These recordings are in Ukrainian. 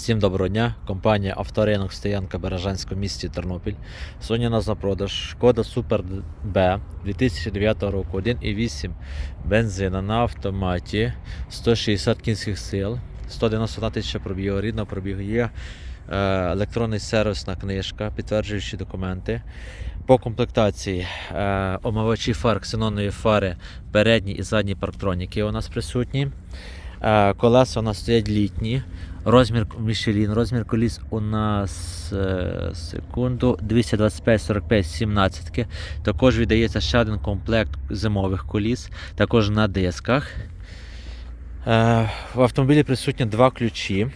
Всім доброго дня. Компанія Авторинок Стоянка Бережанська в місті Тернопіль. Сьогодні у нас на продаж Шкода Super B 2009 року 1,8 бензина на автоматі 160 кінських сил, 191 тисяча пробігу, рідного пробігу. Є е, електронний сервісна книжка, підтверджуючі документи. По комплектації е, омивачі фар ксенонової фари передні і задні парктроніки у нас присутні. Е, Колеса у нас стоять літні. Розмір Мішелін, розмір коліс у нас е, секунду 225-45 17. Також віддається ще один комплект зимових коліс, також на дисках. Е, В автомобілі присутні два ключі.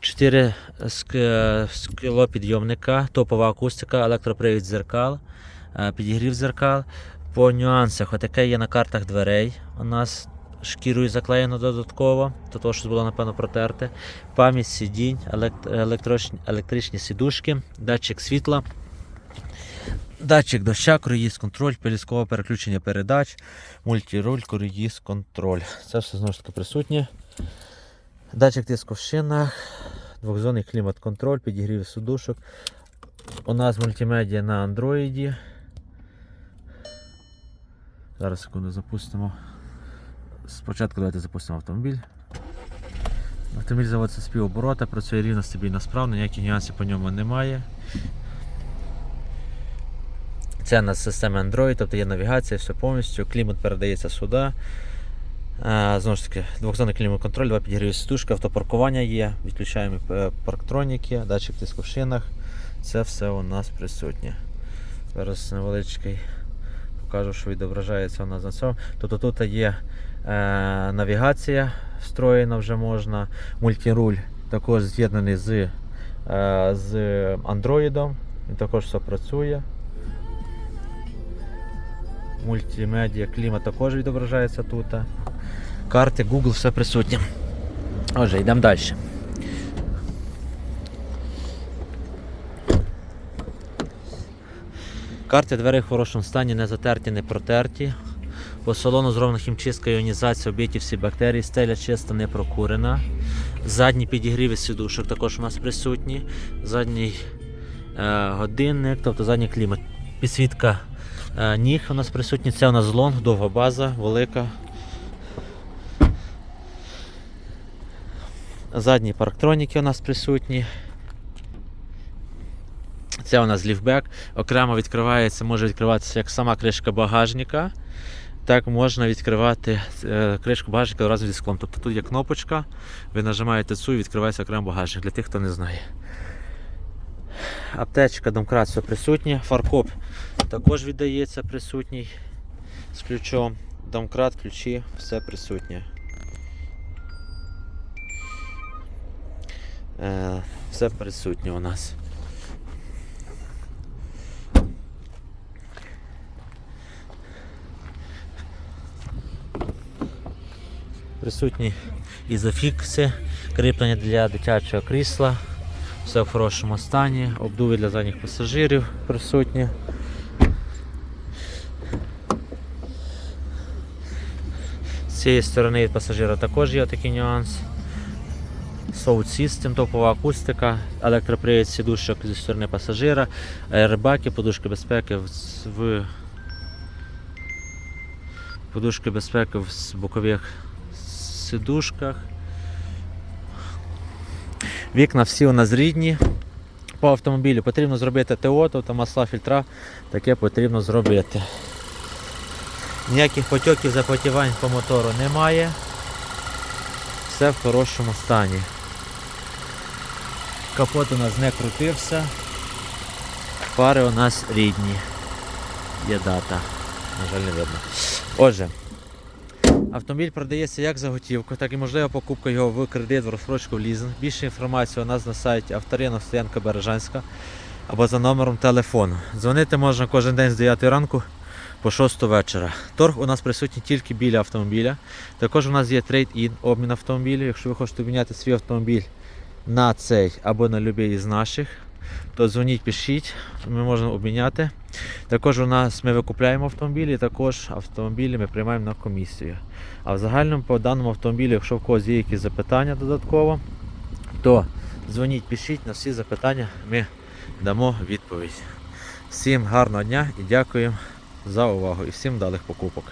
Чотири ск- склопідйомника, топова акустика, електропривід зеркал, е, підігрів зеркал. По нюансах, отаке є на картах дверей. У нас шкірою заклеєно додатково, до того, що було, напевно, протерте. Пам'ять сидінь, елект- електричні, електричні сідушки, датчик світла, датчик доща, круїз контроль, пеліскове переключення передач, мультируль, круїз контроль. Це все знову ж таки присутнє. Датчик тиску в шинах, двохзонний клімат-контроль, підігрів сидушок. У нас мультимедіа на андроїді. Зараз секунду запустимо. Спочатку давайте запустимо автомобіль. Автомобіль заводиться з півоборота, працює рівно, стабільно справно, ніяких нюансів по ньому немає. Це у нас система Android, тобто є навігація, все повністю, клімат передається сюди. Знову ж таки, двохзонний клімат контроль, два підігріві сидушки, автопаркування є, відключаємо е, парктроніки, датчик тиску в шинах. Це все у нас присутнє. Зараз невеличкий покажу, що відображається у нас на цьому. Тобто тут є е, навігація встроєна вже можна, мультируль також з'єднаний з, е, з Android, він також все працює. Мультимедіа, клімат також відображається тут. Карти, Google, все присутнє. Отже, йдемо далі. Карти дверей в хорошому стані, не затерті, не протерті. По салону зроблена хімчистка, іонізація, об'єті всі бактерії, стеля чиста, не прокурена. Задні підігріви сідушок також у нас присутні. Задній е, годинник, тобто задній клімат. Підсвітка е, ніг у нас присутні. Це у нас лонг, довга база, велика. Задні парктроніки у нас присутні. Це у нас ліфбек. Окремо відкривається, може відкриватися як сама кришка багажника, так можна відкривати е, кришку багажника разом зі склом. Тобто тут є кнопочка, ви нажимаєте цю і відкривається окремо багажник, для тих, хто не знає. Аптечка, домкрат, все присутнє. Фаркоп також віддається присутній з ключом. Домкрат, ключі, все присутнє. Е, все присутнє у нас. Присутні ізофікси, кріплення для дитячого крісла, все в хорошому стані, обдуви для задніх пасажирів присутні. З цієї сторони від пасажира також є такий нюанс. Sound System, топова акустика, електропривід сідушок зі сторони пасажира, аербаки, подушки безпеки в, подушки безпеки в бокових сидушках. Вікна всі у нас рідні. По автомобілю потрібно зробити ТО, тобто масла фільтра, таке потрібно зробити. Ніяких потьоків запотівань по мотору немає. Все в хорошому стані. Капот у нас не крутився. Фари у нас рідні. Є дата. На жаль, не видно. Отже, автомобіль продається як за готівку, так і можлива покупка його в кредит, в розсрочку, в лізинг. Більше інформації у нас на сайті авторина Стоянка Бережанська або за номером телефону. Дзвонити можна кожен день з 9 ранку по 6 вечора. Торг у нас присутній тільки біля автомобіля. Також у нас є трейд-ін, обмін автомобілів. Якщо ви хочете обміняти свій автомобіль на цей або на будь-який із наших, то дзвоніть, пишіть, ми можемо обміняти. Також у нас ми викупляємо автомобілі, також автомобілі ми приймаємо на комісію. А в загальному по даному автомобілю, якщо в когось є якісь запитання додатково, то дзвоніть, пишіть на всі запитання, ми дамо відповідь. Всім гарного дня і дякуємо за увагу і всім вдалих покупок.